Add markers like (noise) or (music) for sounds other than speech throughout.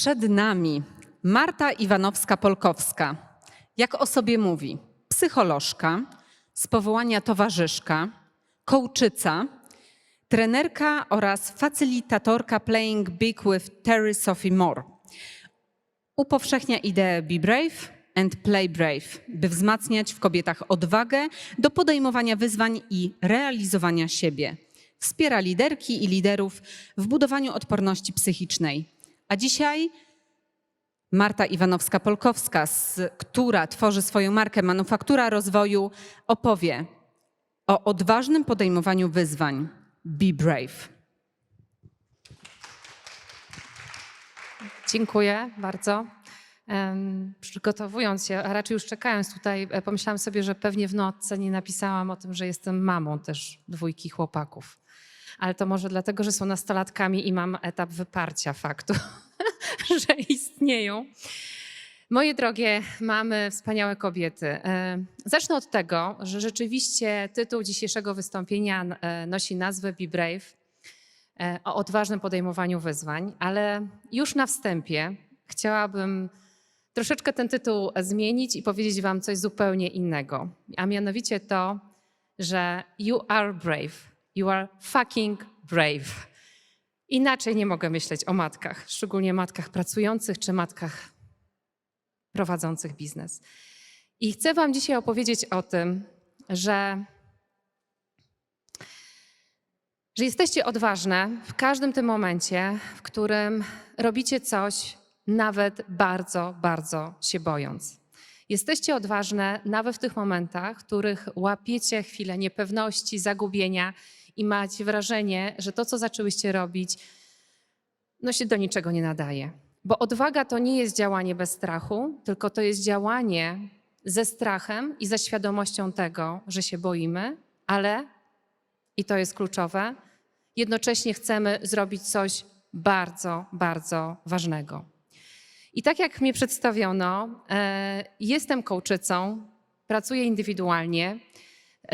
Przed nami Marta Iwanowska-Polkowska. Jak o sobie mówi, psycholożka, z powołania towarzyszka, kołczyca, trenerka oraz facylitatorka Playing Big with Terry Sophie Moore. Upowszechnia ideę Be Brave and Play Brave, by wzmacniać w kobietach odwagę do podejmowania wyzwań i realizowania siebie. Wspiera liderki i liderów w budowaniu odporności psychicznej. A dzisiaj Marta Iwanowska-Polkowska, która tworzy swoją markę Manufaktura Rozwoju, opowie o odważnym podejmowaniu wyzwań. Be brave. Dziękuję bardzo. Przygotowując się, a raczej już czekając tutaj, e, pomyślałam sobie, że pewnie w notce nie napisałam o tym, że jestem mamą też dwójki chłopaków. Ale to może dlatego, że są nastolatkami i mam etap wyparcia faktu, (laughs) że istnieją. Moje drogie mamy, wspaniałe kobiety. e, Zacznę od tego, że rzeczywiście tytuł dzisiejszego wystąpienia e, nosi nazwę Be Brave e, o odważnym podejmowaniu wyzwań, ale już na wstępie chciałabym troszeczkę ten tytuł zmienić i powiedzieć Wam coś zupełnie innego. A mianowicie to, że you are brave. You are fucking brave. Inaczej nie mogę myśleć o matkach, szczególnie matkach pracujących czy matkach prowadzących biznes. I chcę Wam dzisiaj opowiedzieć o tym, że że jesteście odważne w każdym tym momencie, w którym robicie coś, nawet bardzo, bardzo się bojąc. Jesteście odważne nawet w tych momentach, w których łapiecie chwilę niepewności, zagubienia i macie wrażenie, że to, co zaczęłyście robić, no się do niczego nie nadaje. Bo odwaga to nie jest działanie bez strachu, tylko to jest działanie ze strachem i ze świadomością tego, że się boimy, ale i to jest kluczowe, jednocześnie chcemy zrobić coś bardzo, bardzo ważnego. I tak jak mnie przedstawiono, e, jestem kołczycą, pracuję indywidualnie,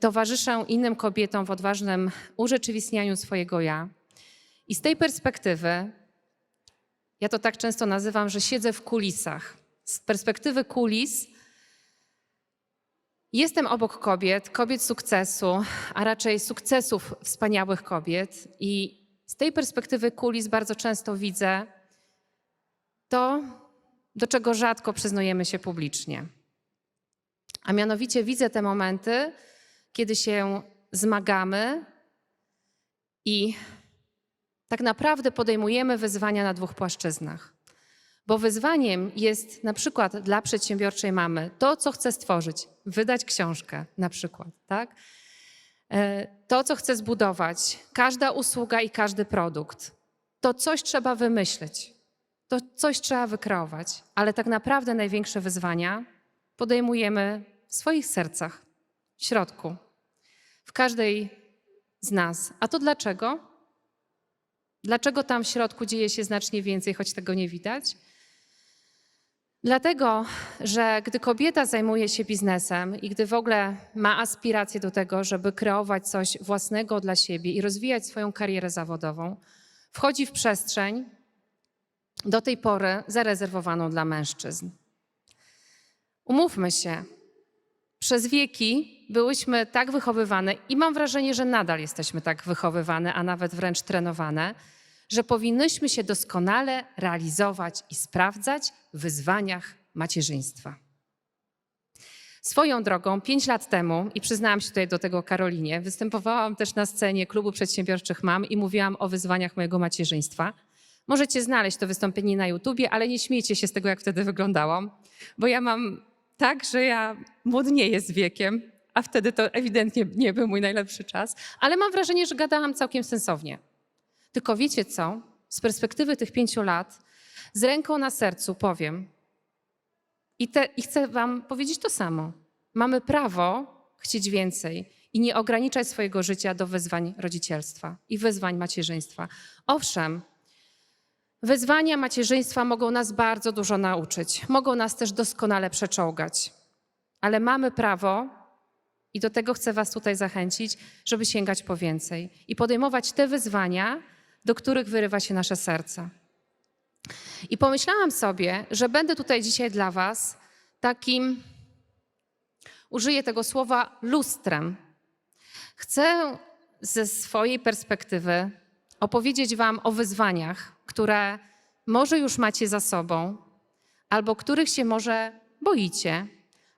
towarzyszę innym kobietom w odważnym urzeczywistnianiu swojego ja. I z tej perspektywy, ja to tak często nazywam, że siedzę w kulisach. Z perspektywy kulis Jestem obok kobiet, kobiet sukcesu, a raczej sukcesów wspaniałych kobiet, i z tej perspektywy kulis bardzo często widzę to, do czego rzadko przyznajemy się publicznie. A mianowicie widzę te momenty, kiedy się zmagamy i tak naprawdę podejmujemy wyzwania na dwóch płaszczyznach. Bo wyzwaniem jest na przykład dla przedsiębiorczej mamy to, co chce stworzyć, wydać książkę na przykład, tak? E, To, co chce zbudować, każda usługa i każdy produkt, to coś trzeba wymyślić, to coś trzeba wykreować, ale tak naprawdę największe wyzwania podejmujemy w swoich sercach, środku, w każdej z nas. A to dlaczego? Dlaczego tam w środku dzieje się znacznie więcej, choć tego nie widać? Dlatego, że gdy kobieta zajmuje się biznesem i gdy w ogóle ma aspiracje do tego, żeby kreować coś własnego dla siebie i rozwijać swoją karierę zawodową, wchodzi w przestrzeń do tej pory zarezerwowaną dla mężczyzn. Umówmy się, przez wieki byłyśmy tak wychowywane i mam wrażenie, że nadal jesteśmy tak wychowywane, a nawet wręcz trenowane, że powinnyśmy się doskonale realizować i sprawdzać w wyzwaniach macierzyństwa. Swoją drogą, pięć lat temu, i przyznałam się tutaj do tego Karolinie, występowałam też na scenie Klubu Przedsiębiorczych Mam i mówiłam o wyzwaniach mojego macierzyństwa. Możecie znaleźć to wystąpienie na YouTubie, ale nie śmiejcie się z tego, jak wtedy wyglądałam, bo ja mam tak, że ja młodnieję z wiekiem, a wtedy to ewidentnie nie był mój najlepszy czas, ale mam wrażenie, że gadałam całkiem sensownie. Tylko wiecie co? Z perspektywy tych pięciu lat, z ręką na sercu powiem, i, te, i chcę Wam powiedzieć to samo. Mamy prawo chcieć więcej i nie ograniczać swojego życia do wyzwań rodzicielstwa i wyzwań macierzyństwa. Owszem, wyzwania macierzyństwa mogą nas bardzo dużo nauczyć, mogą nas też doskonale przeczołgać, ale mamy prawo i do tego chcę Was tutaj zachęcić, żeby sięgać po więcej i podejmować te wyzwania, do których wyrywa się nasze serce. I pomyślałam sobie, że będę tutaj dzisiaj dla Was takim, użyję tego słowa, lustrem. Chcę ze swojej perspektywy opowiedzieć Wam o wyzwaniach, które może już macie za sobą, albo których się może boicie,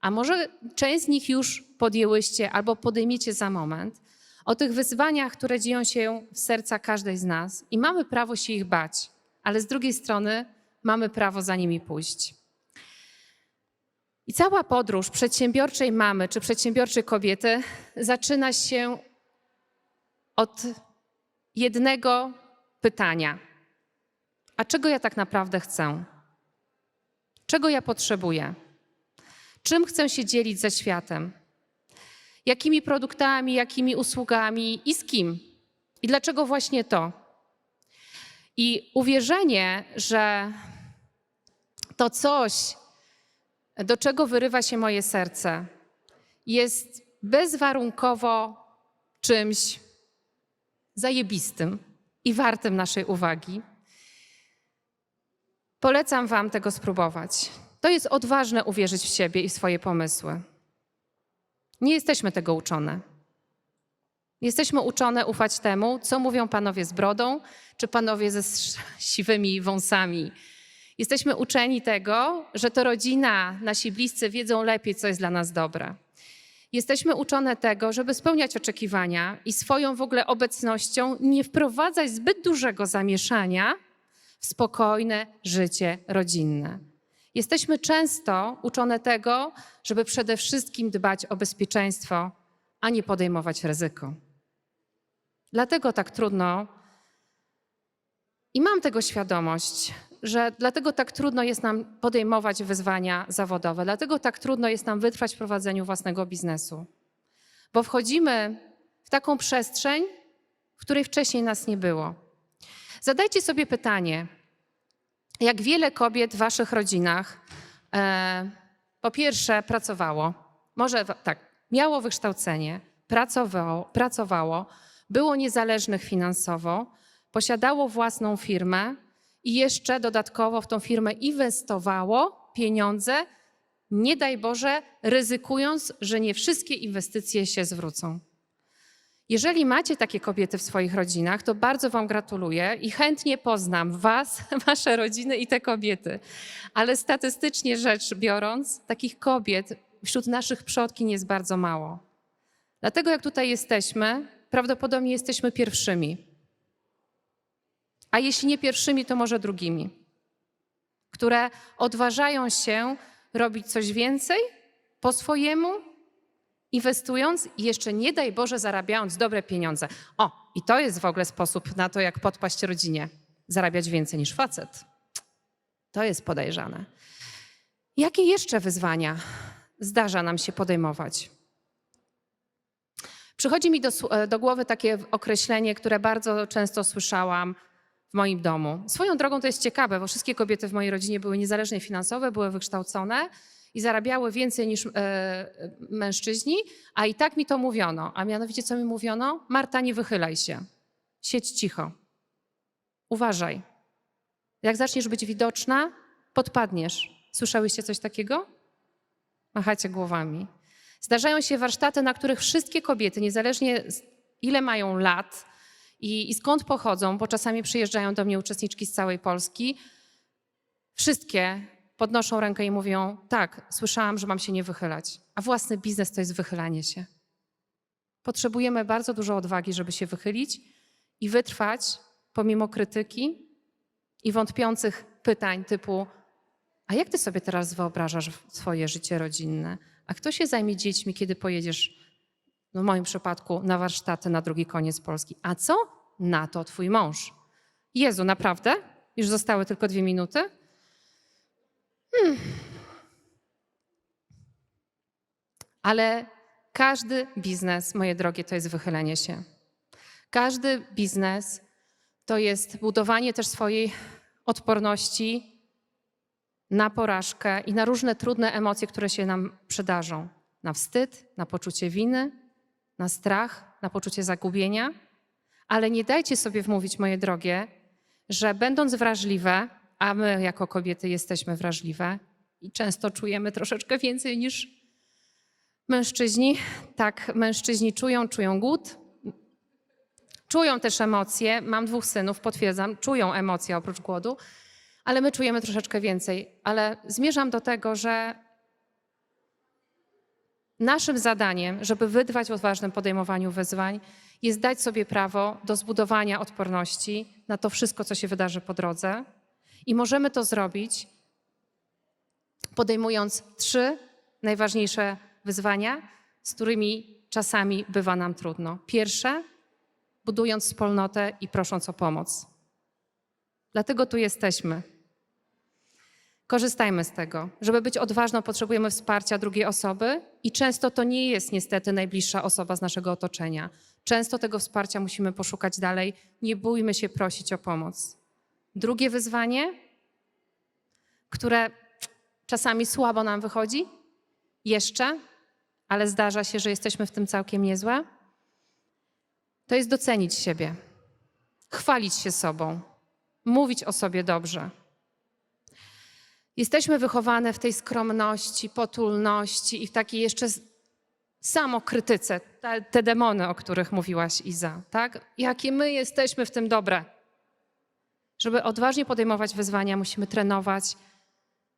a może część z nich już podjęłyście albo podejmiecie za moment. O tych wyzwaniach, które dzieją się w serca każdej z nas i mamy prawo się ich bać, ale z drugiej strony mamy prawo za nimi pójść. I cała podróż przedsiębiorczej mamy czy przedsiębiorczej kobiety zaczyna się od jednego pytania: A czego ja tak naprawdę chcę? Czego ja potrzebuję? Czym chcę się dzielić ze światem? Jakimi produktami, jakimi usługami i z kim? I dlaczego właśnie to? I uwierzenie, że to coś, do czego wyrywa się moje serce, jest bezwarunkowo czymś zajebistym i wartym naszej uwagi. Polecam Wam tego spróbować. To jest odważne uwierzyć w siebie i w swoje pomysły. Nie jesteśmy tego uczone. Jesteśmy uczone ufać temu, co mówią panowie z brodą, czy panowie ze siwymi wąsami. Jesteśmy uczeni tego, że to rodzina, nasi bliscy wiedzą lepiej, co jest dla nas dobre. Jesteśmy uczone tego, żeby spełniać oczekiwania i swoją w ogóle obecnością nie wprowadzać zbyt dużego zamieszania w spokojne życie rodzinne. Jesteśmy często uczone tego, żeby przede wszystkim dbać o bezpieczeństwo, a nie podejmować ryzyko. Dlatego tak trudno, i mam tego świadomość, że dlatego tak trudno jest nam podejmować wyzwania zawodowe, dlatego tak trudno jest nam wytrwać w prowadzeniu własnego biznesu. Bo wchodzimy w taką przestrzeń, w której wcześniej nas nie było. Zadajcie sobie pytanie, jak wiele kobiet w waszych rodzinach e, po pierwsze pracowało, może tak, miało wykształcenie, pracowało, pracowało, było niezależnych finansowo, posiadało własną firmę i jeszcze dodatkowo w tą firmę inwestowało pieniądze, nie daj Boże, ryzykując, że nie wszystkie inwestycje się zwrócą. Jeżeli macie takie kobiety w swoich rodzinach, to bardzo Wam gratuluję i chętnie poznam Was, (laughs) Wasze rodziny i te kobiety. Ale statystycznie rzecz biorąc, takich kobiet wśród naszych przodkiń jest bardzo mało. Dlatego, jak tutaj jesteśmy, prawdopodobnie jesteśmy pierwszymi. A jeśli nie pierwszymi, to może drugimi, które odważają się robić coś więcej po swojemu, inwestując i jeszcze nie daj Boże zarabiając dobre pieniądze. O, i to jest w ogóle sposób na to, jak podpaść rodzinie. Zarabiać więcej niż facet. To jest podejrzane. Jakie jeszcze wyzwania zdarza nam się podejmować? Przychodzi mi do, e, do głowy takie określenie, które bardzo często słyszałam w moim domu. Swoją drogą to jest ciekawe, bo wszystkie kobiety w mojej rodzinie były niezależnie finansowe, były wykształcone i zarabiały więcej niż e, mężczyźni, a i tak mi to mówiono. A mianowicie co mi mówiono? Marta, nie wychylaj się. Siedź cicho. Uważaj. Jak zaczniesz być widoczna, podpadniesz. Słyszałyście coś takiego? Machacie głowami. Zdarzają się warsztaty, na których wszystkie kobiety, niezależnie ile mają lat i, i skąd pochodzą, bo czasami przyjeżdżają do mnie uczestniczki z całej Polski, wszystkie podnoszą rękę i mówią: Tak, słyszałam, że mam się nie wychylać. A własny biznes to jest wychylanie się. Potrzebujemy bardzo dużo odwagi, żeby się wychylić i wytrwać pomimo krytyki i wątpiących pytań typu: A jak ty sobie teraz wyobrażasz swoje życie rodzinne? A kto się zajmie dziećmi, kiedy pojedziesz, no w moim przypadku, na warsztaty na drugi koniec Polski? A co na to twój mąż? Jezu, naprawdę? Już zostały tylko dwie minuty? Ale każdy biznes, moje drogie, to jest wychylenie się. Każdy biznes to jest budowanie też swojej odporności na porażkę i na różne trudne emocje, które się nam przydarzą. Na wstyd, na poczucie winy, na strach, na poczucie zagubienia. Ale nie dajcie sobie wmówić, moje drogie, że będąc wrażliwe, a my jako kobiety jesteśmy wrażliwe i często czujemy troszeczkę więcej niż mężczyźni. Tak, mężczyźni czują, czują głód, czują też emocje. Mam dwóch synów, potwierdzam, czują emocje oprócz głodu, ale my czujemy troszeczkę więcej. Ale zmierzam do tego, że naszym zadaniem, żeby wytrwać w odważnym podejmowaniu wyzwań, jest dać sobie prawo do zbudowania odporności na to wszystko, co się wydarzy po drodze. I możemy to zrobić, podejmując trzy najważniejsze wyzwania, z którymi czasami bywa nam trudno. Pierwsze, budując wspólnotę i prosząc o pomoc. Dlatego tu jesteśmy. Korzystajmy z tego. Żeby być odważną, potrzebujemy wsparcia drugiej osoby i często to nie jest niestety najbliższa osoba z naszego otoczenia. Często tego wsparcia musimy poszukać dalej. Nie bójmy się prosić o pomoc. Drugie wyzwanie, które czasami słabo nam wychodzi, jeszcze, ale zdarza się, że jesteśmy w tym całkiem niezłe, to jest docenić siebie, chwalić się sobą, mówić o sobie dobrze. Jesteśmy wychowane w tej skromności, potulności i w takiej jeszcze samokrytyce, te, te demony, o których mówiłaś, Iza, tak? Jakie my jesteśmy w tym dobre. Żeby odważnie podejmować wyzwania, musimy trenować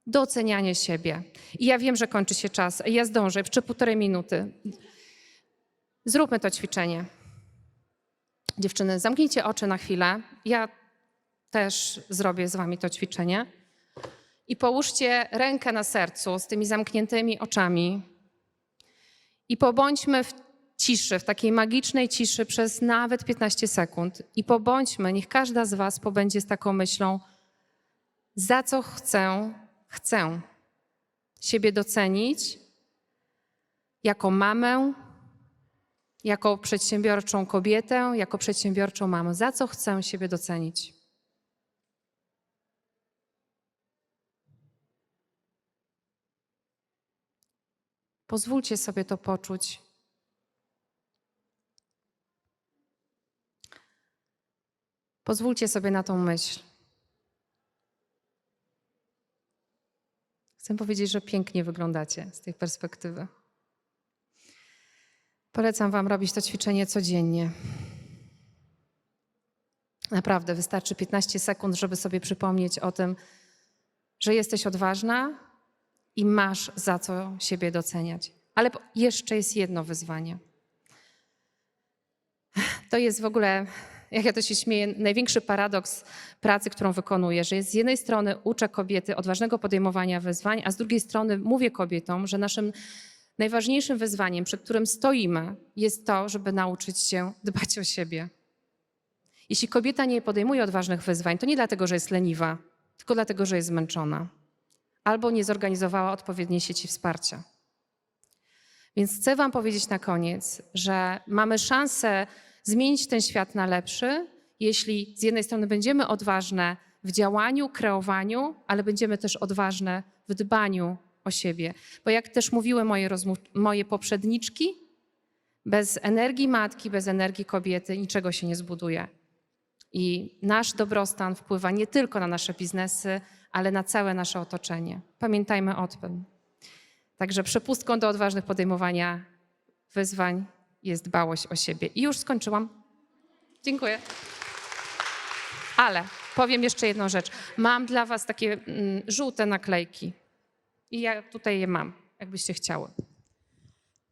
docenianie siebie. I ja wiem, że kończy się czas. Ja zdążę, jeszcze półtorej minuty. Zróbmy to ćwiczenie. Dziewczyny, zamknijcie oczy na chwilę. Ja też zrobię z wami to ćwiczenie. I połóżcie rękę na sercu z tymi zamkniętymi oczami. I pobądźmy w ciszy, w takiej magicznej ciszy przez nawet 15 sekund. I pobądźmy, niech każda z was pobędzie z taką myślą, za co chcę, chcę siebie docenić jako mamę, jako przedsiębiorczą kobietę, jako przedsiębiorczą mamę. Za co chcę siebie docenić? Pozwólcie sobie to poczuć. Pozwólcie sobie na tą myśl. Chcę powiedzieć, że pięknie wyglądacie z tej perspektywy. Polecam Wam robić to ćwiczenie codziennie. Naprawdę wystarczy 15 sekund, żeby sobie przypomnieć o tym, że jesteś odważna i masz za co siebie doceniać. Ale jeszcze jest jedno wyzwanie. To jest w ogóle, jak ja to się śmieję, największy paradoks pracy, którą wykonuję, że z jednej strony uczę kobiety odważnego podejmowania wyzwań, a z drugiej strony mówię kobietom, że naszym najważniejszym wyzwaniem, przed którym stoimy, jest to, żeby nauczyć się dbać o siebie. Jeśli kobieta nie podejmuje odważnych wyzwań, to nie dlatego, że jest leniwa, tylko dlatego, że jest zmęczona albo nie zorganizowała odpowiedniej sieci wsparcia. Więc chcę Wam powiedzieć na koniec, że mamy szansę zmienić ten świat na lepszy, jeśli z jednej strony będziemy odważne w działaniu, kreowaniu, ale będziemy też odważne w dbaniu o siebie. Bo jak też mówiły moje, moje poprzedniczki, bez energii matki, bez energii kobiety niczego się nie zbuduje. I nasz dobrostan wpływa nie tylko na nasze biznesy, ale na całe nasze otoczenie. Pamiętajmy o tym. Także przepustką do odważnych podejmowania wyzwań jest dbałość o siebie. I już skończyłam. Dziękuję. Ale powiem jeszcze jedną rzecz. Mam dla Was takie mm, żółte naklejki. I ja tutaj je mam, jakbyście chciały.